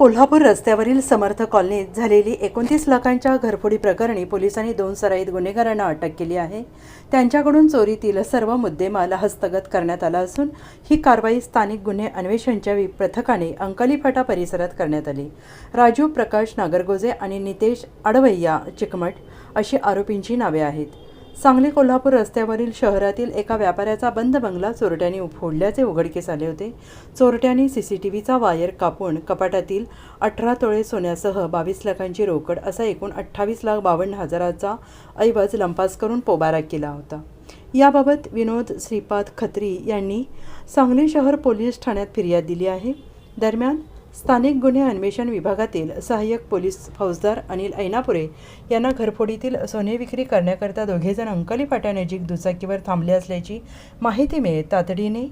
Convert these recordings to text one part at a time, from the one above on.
कोल्हापूर रस्त्यावरील समर्थ कॉलनीत झालेली एकोणतीस लाखांच्या घरफोडी प्रकरणी पोलिसांनी दोन सराईत गुन्हेगारांना अटक केली आहे. त्यांच्याकडून चोरीतील सर्व मुद्देमाल हस्तगत करण्यात आला असून ही कारवाई स्थानिक गुन्हे अन्वेषणच्या पथकाने अंकली फाटा परिसरात करण्यात आली. राजू प्रकाश नागरगोजे आणि नितेश अडवैया चिकमट अशी आरोपींची नावे आहेत. सांगली कोल्हापूर रस्त्यावरील शहरातील एका व्यापाऱ्याचा बंद बंगला चोरट्यांनी फोडल्याचे उघडकीस आले होते. चोरट्यांनी सीसीटीव्हीचा वायर कापून कपाटातील अठरा तोळे सोन्यासह बावीस लाखांची रोकड असा एकूण अठ्ठावीस लाख बावन्न हजाराचा ऐवज लंपास करून पोबारा केला होता. याबाबत विनोद श्रीपाद खत्री यांनी सांगली शहर पोलीस ठाण्यात फिर्याद दिली आहे. दरम्यान स्थानिक गुन्हे अन्वेषण विभागातील सहाय्यक पोलीस फौजदार अनिल ऐनापुरे यांना घरफोडीतील सोने विक्री करण्याकरता दोघेजण अंकली फाट्यानजीक दुचाकीवर थांबले असल्याची माहिती मिळेल तातडीने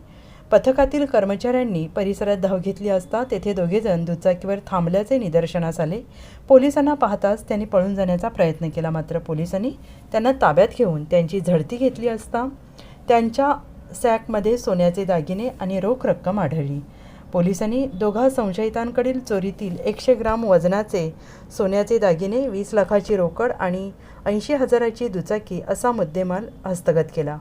पथकातील कर्मचाऱ्यांनी परिसरात धाव घेतली असता तेथे दोघेजण दुचाकीवर थांबल्याचे निदर्शनास आले. पोलिसांना पाहताच त्यांनी पळून जाण्याचा प्रयत्न केला. मात्र पोलिसांनी त्यांना ताब्यात घेऊन त्यांची झडती घेतली असता त्यांच्या सॅकमध्ये सोन्याचे दागिने आणि रोख रक्कम आढळली. पोलिसांनी दोघा संशयितांकडील चोरीतील एकशे ग्राम वजनाचे सोन्याचे दागिने वीस लाखाची रोकड आणि ऐंशी हजाराची दुचाकी असा मुद्देमाल हस्तगत केला.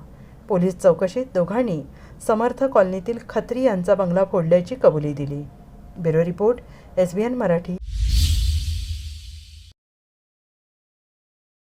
पोलीस चौकशीत दोघांनी समर्थ कॉलनीतील खत्री यांचा बंगला फोडल्याची कबुली दिली. Bureau report S B N Marathi.